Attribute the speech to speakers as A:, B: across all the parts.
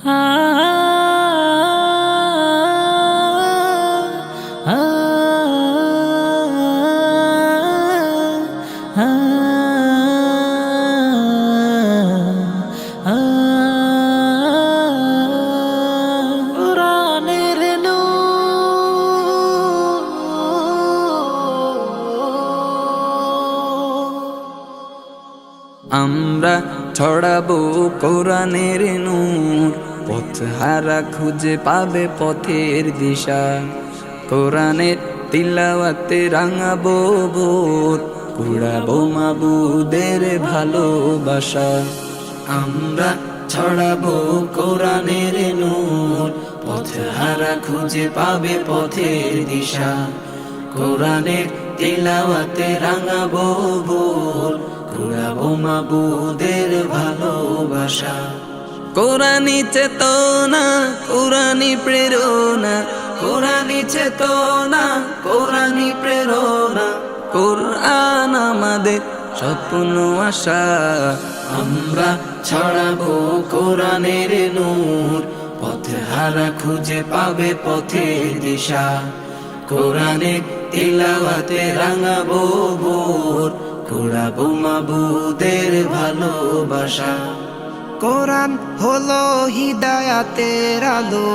A: কোরআনের
B: আমরা ছড়াবো কোরআনের নূর। পথ হারা খুঁজে পাবে পথের দিশা। কোরআনের তিলাওয়াতে রাঙাবো ভোর কুড়াবো মাবুদের ভালোবাসা। আমরা ছড়াবো কোরআনের নূর। পথ হারা খুঁজে পাবে পথের দিশা। কোরআনের তিলাওয়াতে রাঙাবো ভোর কুড়াবো মাবুদের ভালোবাসা। কোরআনি চেতনা কোরআনি প্রেরণা কোরআনি চেতনা কোরআনি প্রেরণা। কোরআন আমাদের স্বপ্ন, আশা, আমরা ছড়াবো কোরআনের নূর। পথে হারা খুঁজে পাবে পথের দিশা। কোরআনের তিলাওয়াতে রাঙাবো ভোর। কুড়াবো মাবুদের ভালোবাসা।
A: কোরআন হলো হিদায়াতের আলো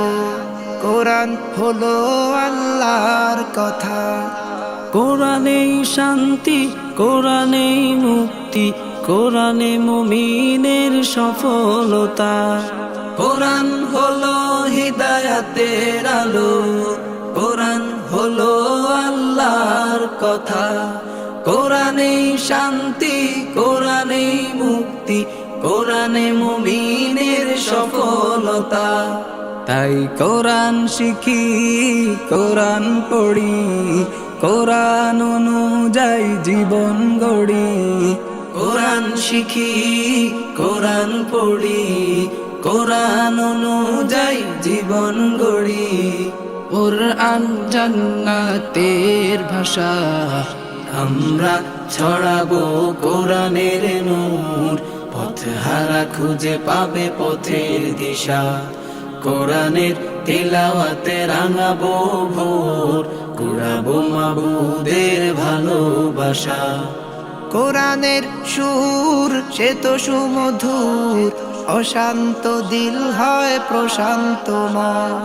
A: কোরআন হলো আল্লাহর কথা।
B: কোরআনেই শান্তি কোরআনেই মুক্তি কোরআনে মুমিনের সফলতা। কোরআন হলো হৃদায়াতের আলো কোরআন হলো আল্লাহর কথা। কোরআনেই শান্তি কোরআনেই মুক্তি, কোরআনে মুমিনের সফলতা। তাই কোরআন শিখি, কোরআন পড়ি, কোরআন অনুযায়ী জীবন গড়ি। কোরআন শিখি, কোরআন পড়ি, কোরআন অনুযায়ী জীবন গড়ি। কোরআন জান্নাতের ভাষা আমরা ছড়াবো কোরআনের নূর। পথ হারা খুঁজে পাবে পথের দিশা। কোরআনের তিলাওয়াতে রাঙাবো ভোর। কুড়াবো মাবুদের ভালোবাসা।
A: কোরআনের সুর সে তো সুমধুর। অশান্ত দিল হয় প্রশান্ত মা।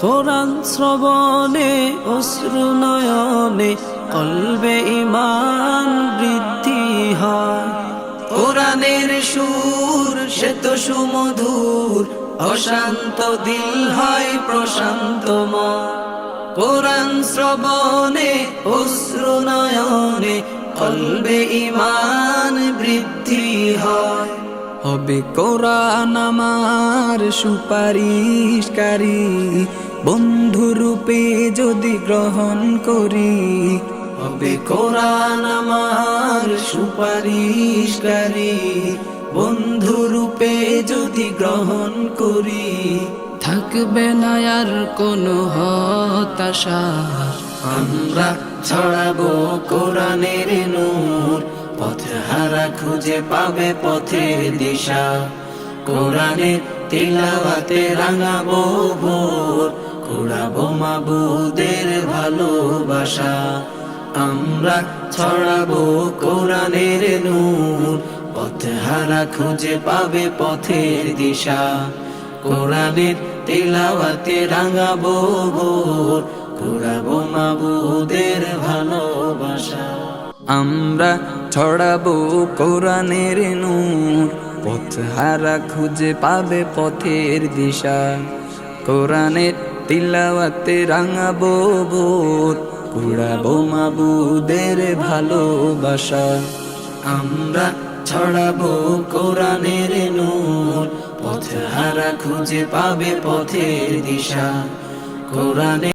B: কোরআন শ্রবণে অশ্রু নয়নে কলবে ইমান বৃদ্ধি হয়। কোরআনের সুর, সে তো সুমধুর। অশান্ত দিল হয় প্রশান্ত কোরআন শ্রবণে, অশ্রু নয়নে কলবে ইমান বৃদ্ধি হয়। হবে কোরআন আমার সুপারিশকারী। বন্ধুরূপে যদি গ্রহণ করি হবে কোরআন আমার সুপারিশকারী বন্ধুরূপে যদি গ্রহণ করি, থাকবে না আর কোনো হতাশা। আমরা ছড়াবো কোরআনের নূর, পথ হারা খুঁজে পাবে পথের দিশা। কোরআনের তিলাওয়াতে রাঙাবো ভোর, কুড়াবো মাবুদের ভালোবাসা। আমরা ছড়াবো কোরআনের নূর। পথ হারা খুঁজে পাবে পথের দিশা। কোরআনের তিলাওয়াতে রাঙাবো ভোর। কুড়াবো মাবুদের ভালোবাসা। আমরা ছড়াবো কোরআনের নূর। পথ হারা খুঁজে পাবে পথের দিশা। কোরআনের তিলাওয়াতে রাঙাবো ভোর। কুড়াবো মাবুদের ভালোবাসা। আমরা ছড়াবো কোরআনের নূর পথ হারা খুঁজে পাবে পথের দিশা। কোরআনে